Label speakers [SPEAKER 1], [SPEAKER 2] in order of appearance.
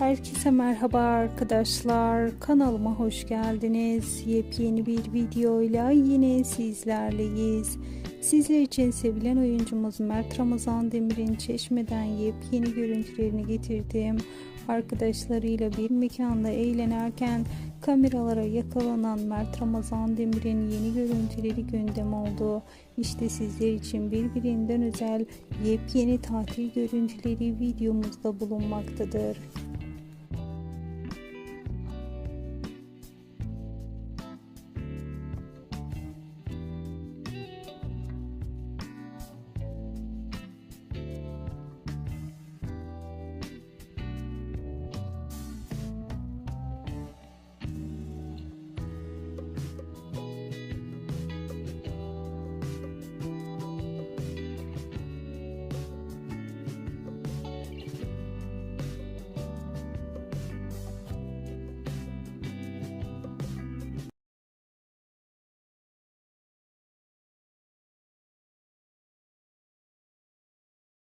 [SPEAKER 1] Herkese merhaba arkadaşlar. Kanalıma hoş geldiniz. Yepyeni bir videoyla yine sizlerleyiz. Sizler için sevilen oyuncumuz Mert Ramazan Demir'in Çeşme'den yepyeni görüntülerini getirdim. Arkadaşlarıyla bir mekanda eğlenerken kameralara yakalanan Mert Ramazan Demir'in yeni görüntüleri gündem oldu. İşte sizler için birbirinden özel yepyeni tatil görüntüleri videomuzda bulunmaktadır.